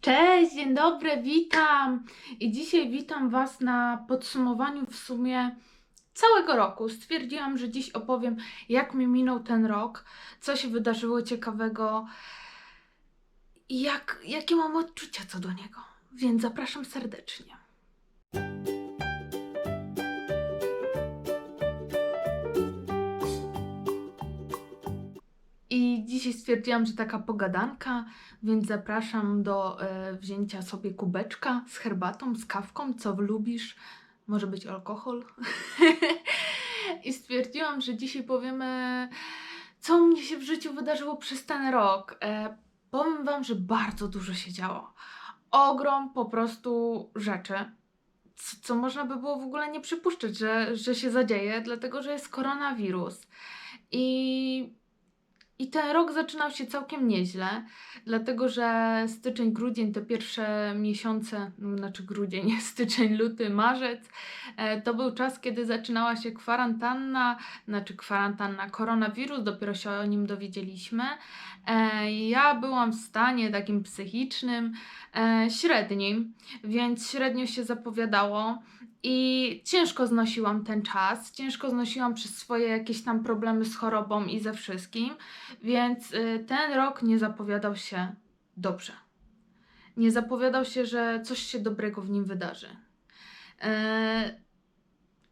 Cześć, dzień dobry, witam. I dzisiaj witam Was na podsumowaniu w sumie całego roku. Stwierdziłam, że dziś opowiem, jak mi minął ten rok, co się wydarzyło ciekawego i jak, jakie mam odczucia co do niego. Więc zapraszam serdecznie. I dzisiaj stwierdziłam, że taka pogadanka, więc zapraszam do e, wzięcia sobie kubeczka z herbatą, z kawką, co lubisz. Może być alkohol. I stwierdziłam, że dzisiaj powiemy, co mnie się w życiu wydarzyło przez ten rok. E, powiem Wam, że bardzo dużo się działo. Ogrom po prostu rzeczy. Co, co można by było w ogóle nie przypuszczać, że, że się zadzieje, dlatego że jest koronawirus. I i ten rok zaczynał się całkiem nieźle, dlatego że styczeń, grudzień, te pierwsze miesiące, no, znaczy grudzień, styczeń, luty, marzec, e, to był czas, kiedy zaczynała się kwarantanna, znaczy kwarantanna, koronawirus, dopiero się o nim dowiedzieliśmy. E, ja byłam w stanie takim psychicznym, e, średnim, więc średnio się zapowiadało. I ciężko znosiłam ten czas, ciężko znosiłam przez swoje jakieś tam problemy z chorobą i ze wszystkim, więc y, ten rok nie zapowiadał się dobrze. Nie zapowiadał się, że coś się dobrego w nim wydarzy. E,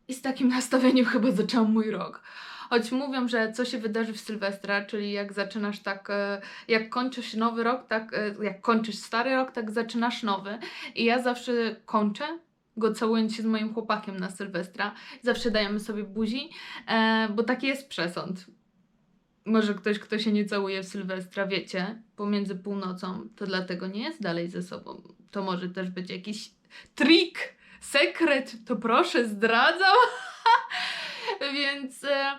I z takim nastawieniem chyba zaczął mój rok. Choć mówią, że co się wydarzy w Sylwestra, czyli jak zaczynasz tak, e, jak kończysz nowy rok, tak, e, jak kończysz stary rok, tak zaczynasz nowy. I ja zawsze kończę go całując się z moim chłopakiem na Sylwestra. Zawsze dajemy sobie buzi, e, bo taki jest przesąd. Może ktoś, kto się nie całuje w Sylwestra, wiecie, pomiędzy północą, to dlatego nie jest dalej ze sobą. To może też być jakiś trik, sekret, to proszę, zdradzam. Więc e,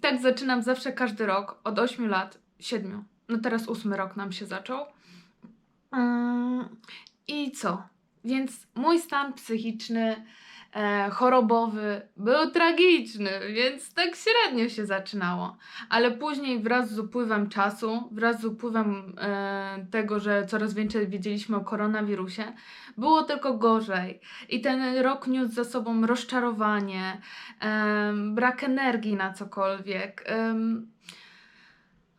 tak zaczynam zawsze każdy rok, od 8 lat, 7. No teraz ósmy rok nam się zaczął. Mm, I co? Więc mój stan psychiczny, e, chorobowy był tragiczny, więc tak średnio się zaczynało. Ale później wraz z upływem czasu, wraz z upływem e, tego, że coraz więcej wiedzieliśmy o koronawirusie, było tylko gorzej. I ten rok niósł za sobą rozczarowanie, e, brak energii na cokolwiek. E,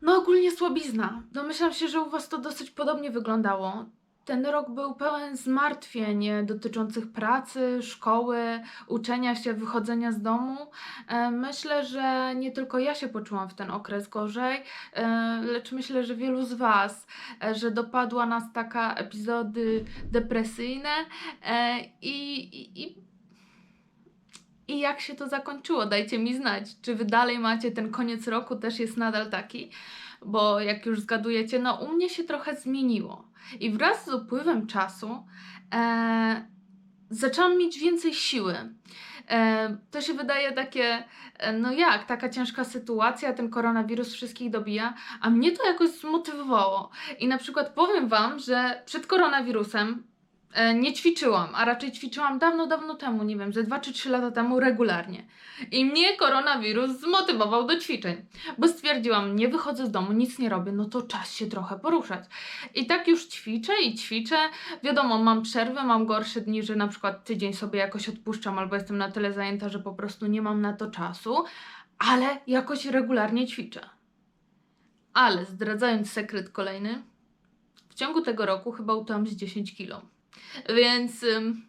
no ogólnie słabizna. Domyślam się, że u Was to dosyć podobnie wyglądało. Ten rok był pełen zmartwień dotyczących pracy, szkoły, uczenia się, wychodzenia z domu. E, myślę, że nie tylko ja się poczułam w ten okres gorzej, e, lecz myślę, że wielu z Was, e, że dopadła nas taka epizody depresyjne i, i, i i jak się to zakończyło? Dajcie mi znać. Czy wy dalej macie ten koniec roku, też jest nadal taki? Bo jak już zgadujecie, no u mnie się trochę zmieniło. I wraz z upływem czasu e, zaczęłam mieć więcej siły. E, to się wydaje takie, e, no jak, taka ciężka sytuacja, ten koronawirus wszystkich dobija, a mnie to jakoś zmotywowało. I na przykład powiem Wam, że przed koronawirusem nie ćwiczyłam, a raczej ćwiczyłam dawno, dawno temu, nie wiem, ze 2 czy 3 lata temu regularnie. I mnie koronawirus zmotywował do ćwiczeń, bo stwierdziłam, nie wychodzę z domu, nic nie robię, no to czas się trochę poruszać. I tak już ćwiczę i ćwiczę. Wiadomo, mam przerwę, mam gorsze dni, że na przykład tydzień sobie jakoś odpuszczam albo jestem na tyle zajęta, że po prostu nie mam na to czasu, ale jakoś regularnie ćwiczę. Ale zdradzając sekret kolejny, w ciągu tego roku chyba utyłam z 10 kilo. Więc ym,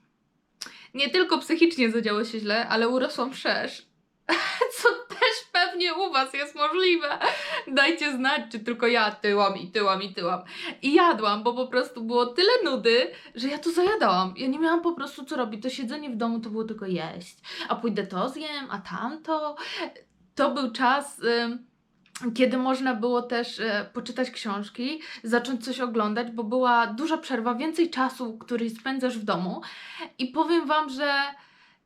nie tylko psychicznie zadziało się źle, ale urosłam wszerz. Co też pewnie u Was jest możliwe. Dajcie znać, czy tylko ja tyłam i tyłam i tyłam. I jadłam, bo po prostu było tyle nudy, że ja to zajadałam. Ja nie miałam po prostu co robić. To siedzenie w domu to było tylko jeść. A pójdę to zjem, a tamto. To był czas kiedy można było też e, poczytać książki, zacząć coś oglądać, bo była duża przerwa, więcej czasu, który spędzasz w domu. I powiem Wam, że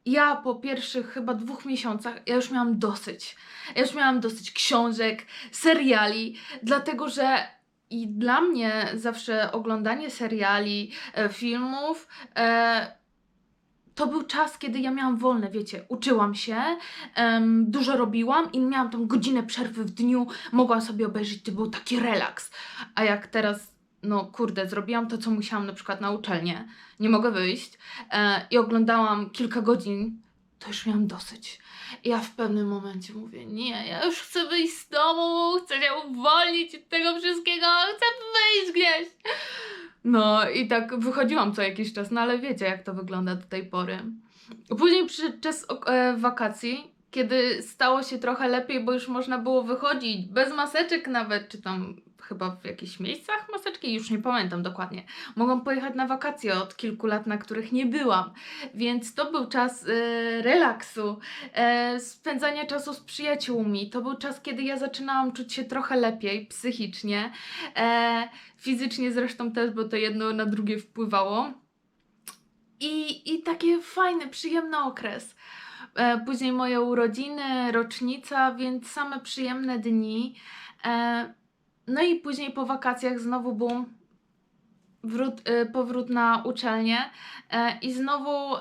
ja po pierwszych chyba dwóch miesiącach, ja już miałam dosyć. Ja już miałam dosyć książek, seriali, dlatego że i dla mnie zawsze oglądanie seriali, e, filmów, e, to był czas, kiedy ja miałam wolne, wiecie, uczyłam się, um, dużo robiłam i miałam tą godzinę przerwy w dniu, mogłam sobie obejrzeć, to był taki relaks. A jak teraz no kurde, zrobiłam to, co musiałam na przykład na uczelnię, nie mogę wyjść e, i oglądałam kilka godzin, to już miałam dosyć. I ja w pewnym momencie mówię, nie, ja już chcę wyjść z domu, chcę się uwolnić od tego wszystkiego, chcę wyjść gdzieś. No i tak wychodziłam co jakiś czas, no ale wiecie jak to wygląda do tej pory. Później przyszedł czas e, wakacji, kiedy stało się trochę lepiej, bo już można było wychodzić bez maseczek nawet, czy tam chyba w jakichś miejscach maseczki, już nie pamiętam dokładnie. Mogłam pojechać na wakacje od kilku lat, na których nie byłam, więc to był czas e, relaksu, e, spędzania czasu z przyjaciółmi. To był czas, kiedy ja zaczynałam czuć się trochę lepiej psychicznie, e, fizycznie zresztą też, bo to jedno na drugie wpływało. I, I taki fajny, przyjemny okres. E, później moje urodziny, rocznica, więc same przyjemne dni. E, no i później po wakacjach znowu boom, wrót, e, powrót na uczelnię. I znowu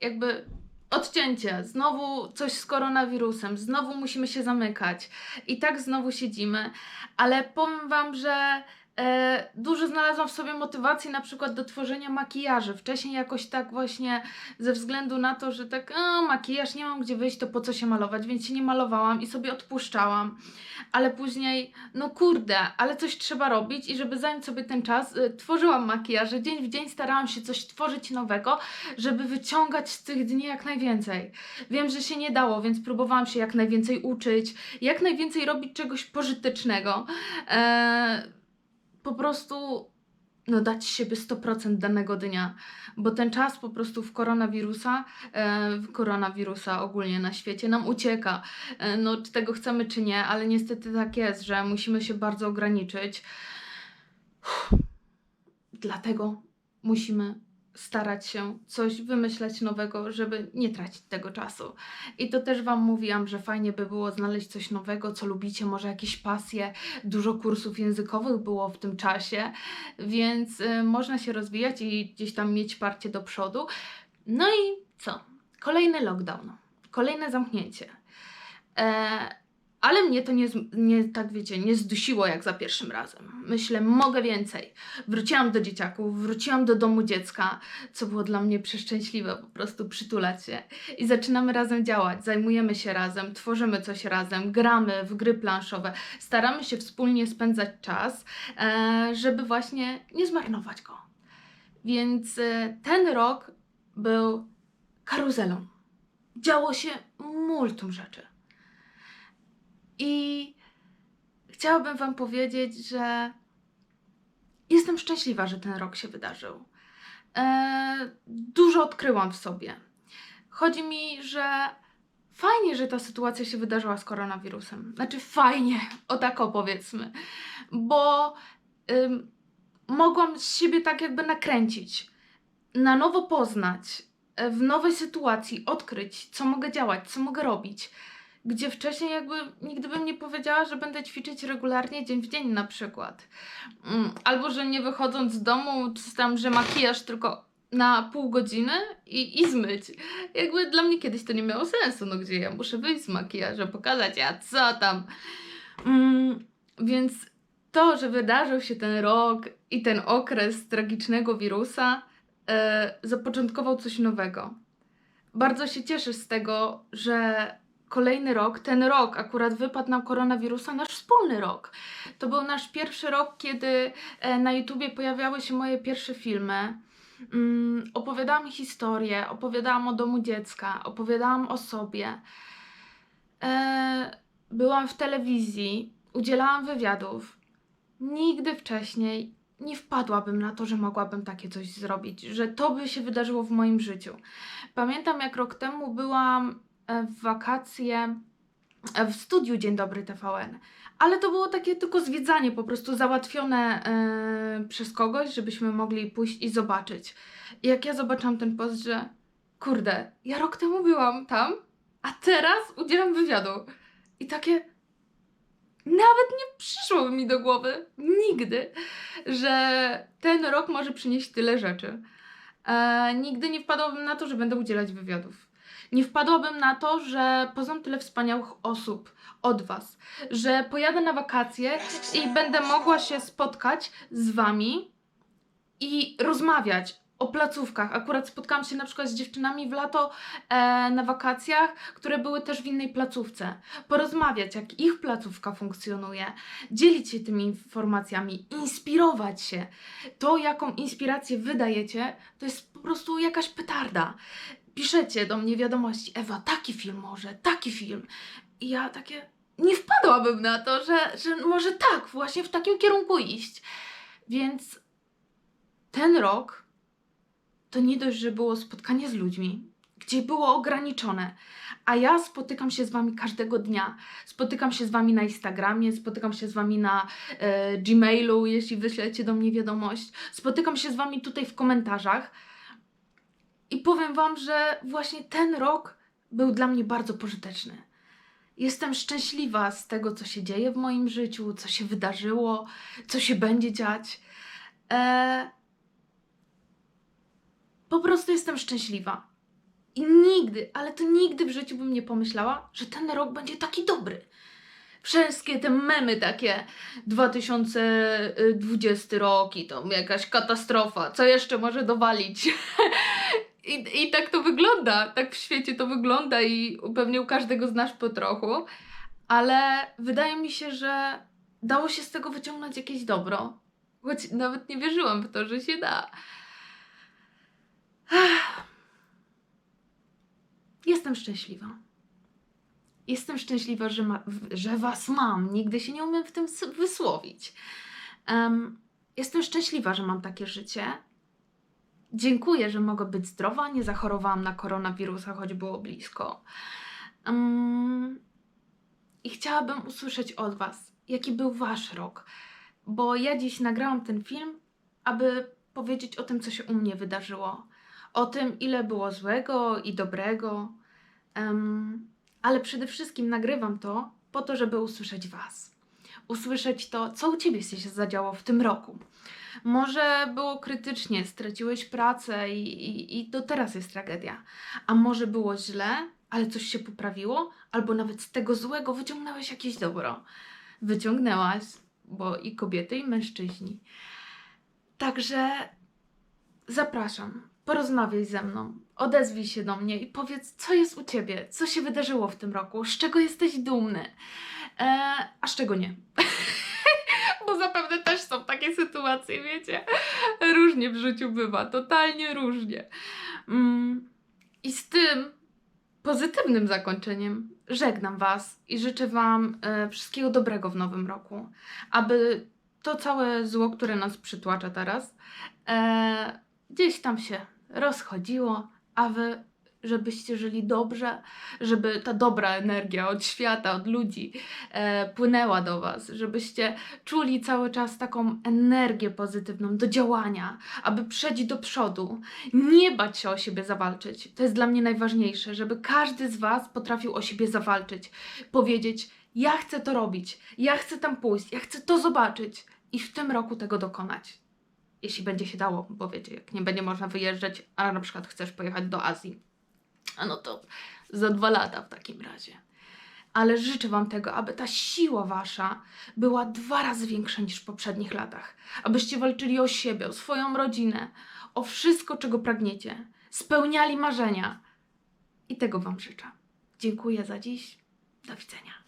jakby odcięcie, znowu coś z koronawirusem, znowu musimy się zamykać. I tak znowu siedzimy, ale powiem Wam, że e, dużo znalazłam w sobie motywacji na przykład do tworzenia makijaży. Wcześniej jakoś tak właśnie ze względu na to, że tak a, makijaż, nie mam gdzie wyjść, to po co się malować, więc się nie malowałam i sobie odpuszczałam. Ale później, no kurde, ale coś trzeba robić i żeby zająć sobie ten czas, y, tworzyłam makijaże. Dzień w dzień starałam się coś tworzyć nowego, żeby wyciągać z tych dni jak najwięcej. Wiem, że się nie dało, więc próbowałam się jak najwięcej uczyć, jak najwięcej robić czegoś pożytecznego. Eee, po prostu no, dać siebie 100% danego dnia, bo ten czas po prostu w koronawirusa, e, koronawirusa ogólnie na świecie nam ucieka. E, no, czy tego chcemy, czy nie, ale niestety tak jest, że musimy się bardzo ograniczyć. Uff. Dlatego musimy starać się coś wymyśleć nowego, żeby nie tracić tego czasu. I to też Wam mówiłam, że fajnie by było znaleźć coś nowego, co lubicie, może jakieś pasje. Dużo kursów językowych było w tym czasie, więc y, można się rozwijać i gdzieś tam mieć parcie do przodu. No i co? Kolejny lockdown, kolejne zamknięcie. E, ale mnie to nie, nie, tak wiecie, nie zdusiło jak za pierwszym razem. Myślę, mogę więcej. Wróciłam do dzieciaków, wróciłam do domu dziecka, co było dla mnie przeszczęśliwe, po prostu przytulać się. I zaczynamy razem działać, zajmujemy się razem, tworzymy coś razem, gramy w gry planszowe, staramy się wspólnie spędzać czas, e, żeby właśnie nie zmarnować go. Więc e, ten rok był karuzelą. Działo się multum rzeczy. I chciałabym Wam powiedzieć, że jestem szczęśliwa, że ten rok się wydarzył. E, dużo odkryłam w sobie. Chodzi mi, że fajnie, że ta sytuacja się wydarzyła z koronawirusem. Znaczy, fajnie, o tak powiedzmy, bo mogłam z siebie tak jakby nakręcić, na nowo poznać, e, w nowej sytuacji odkryć, co mogę działać, co mogę robić gdzie wcześniej jakby nigdy bym nie powiedziała, że będę ćwiczyć regularnie dzień w dzień na przykład. Mm, Albo, że nie wychodząc z domu, czy tam, że makijaż tylko na pół godziny i, i zmyć. Jakby dla mnie kiedyś to nie miało sensu, no gdzie ja muszę wyjść z makijażem, pokazać, a co tam. Mm, więc to, że wydarzył się ten rok i ten okres tragicznego wirusa, e, zapoczątkował coś nowego. Bardzo się cieszę z tego, że kolejny rok, ten rok akurat wypadł nam koronawirusa, nasz wspólny rok. To był nasz pierwszy rok, kiedy e, na YouTubie pojawiały się moje pierwsze filmy. Mm, opowiadałam historię, opowiadałam o domu dziecka, opowiadałam o sobie. E, byłam w telewizji, udzielałam wywiadów. Nigdy wcześniej nie wpadłabym na to, że mogłabym takie coś zrobić, że to by się wydarzyło w moim życiu. Pamiętam, jak rok temu byłam w wakacje w studiu Dzień Dobry TVN, ale to było takie tylko zwiedzanie, po prostu załatwione e, przez kogoś, żebyśmy mogli pójść i zobaczyć. I jak ja zobaczyłam ten post, że kurde, ja rok temu byłam tam, a teraz udzielam wywiadu. I takie nawet nie przyszło mi do głowy nigdy, że ten rok może przynieść tyle rzeczy. E, nigdy nie wpadłabym na to, że będę udzielać wywiadów. Nie wpadłabym na to, że poznam tyle wspaniałych osób od Was, że pojadę na wakacje i będę mogła się spotkać z Wami i rozmawiać o placówkach. Akurat spotkałam się na przykład z dziewczynami w lato e, na wakacjach, które były też w innej placówce. Porozmawiać, jak ich placówka funkcjonuje, dzielić się tymi informacjami, inspirować się. To, jaką inspirację wydajecie, to jest po prostu jakaś petarda. Piszecie do mnie wiadomości, Ewa, taki film może, taki film. I ja takie, nie wpadłabym na to, że, że może tak, właśnie w takim kierunku iść. Więc ten rok to nie dość, że było spotkanie z ludźmi, gdzie było ograniczone, a ja spotykam się z wami każdego dnia. Spotykam się z wami na Instagramie, spotykam się z wami na e, Gmailu, jeśli wyślecie do mnie wiadomość. Spotykam się z wami tutaj w komentarzach. I powiem wam, że właśnie ten rok był dla mnie bardzo pożyteczny. Jestem szczęśliwa z tego, co się dzieje w moim życiu, co się wydarzyło, co się będzie dziać. E, po prostu jestem szczęśliwa. I nigdy, ale to nigdy w życiu bym nie pomyślała, że ten rok będzie taki dobry. Wszystkie te memy takie 2020 rok i to jakaś katastrofa, co jeszcze może dowalić? I, I tak to wygląda, tak w świecie to wygląda i pewnie u każdego z nas po trochu, ale wydaje mi się, że dało się z tego wyciągnąć jakieś dobro, choć nawet nie wierzyłam w to, że się da. Jestem szczęśliwa. Jestem szczęśliwa, że, ma, że Was mam. Nigdy się nie umiem w tym wysłowić. Em, jestem szczęśliwa, że mam takie życie. Dziękuję, że mogę być zdrowa. Nie zachorowałam na koronawirusa, choć było blisko. Em, I chciałabym usłyszeć od Was, jaki był Wasz rok. Bo ja dziś nagrałam ten film, aby powiedzieć o tym, co się u mnie wydarzyło o tym, ile było złego i dobrego. Em, ale przede wszystkim nagrywam to po to, żeby usłyszeć Was. Usłyszeć to, co u Ciebie się zadziało w tym roku. Może było krytycznie, straciłeś pracę i, i, i to teraz jest tragedia. A może było źle, ale coś się poprawiło, albo nawet z tego złego wyciągnąłeś jakieś dobro. Wyciągnęłaś, bo i kobiety, i mężczyźni. Także Zapraszam, porozmawiaj ze mną, odezwij się do mnie i powiedz, co jest u ciebie, co się wydarzyło w tym roku, z czego jesteś dumny, a z czego nie. Bo zapewne też są takie sytuacje, wiecie. Różnie w życiu bywa, totalnie różnie. Mm, I z tym pozytywnym zakończeniem żegnam Was i życzę Wam e, wszystkiego dobrego w nowym roku, aby to całe zło, które nas przytłacza teraz, e, gdzieś tam się rozchodziło, a wy, żebyście żyli dobrze, żeby ta dobra energia od świata, od ludzi e, płynęła do Was, żebyście czuli cały czas taką energię pozytywną do działania, aby przejść do przodu, nie bać się o siebie zawalczyć. To jest dla mnie najważniejsze, żeby każdy z Was potrafił o siebie zawalczyć, powiedzieć: Ja chcę to robić, ja chcę tam pójść, ja chcę to zobaczyć i w tym roku tego dokonać. Jeśli będzie się dało, bo wiecie, jak nie będzie można wyjeżdżać, a na przykład chcesz pojechać do Azji, a no to za dwa lata w takim razie. Ale życzę Wam tego, aby ta siła Wasza była dwa razy większa niż w poprzednich latach. Abyście walczyli o siebie, o swoją rodzinę, o wszystko, czego pragniecie. Spełniali marzenia. I tego Wam życzę. Dziękuję za dziś. Do widzenia.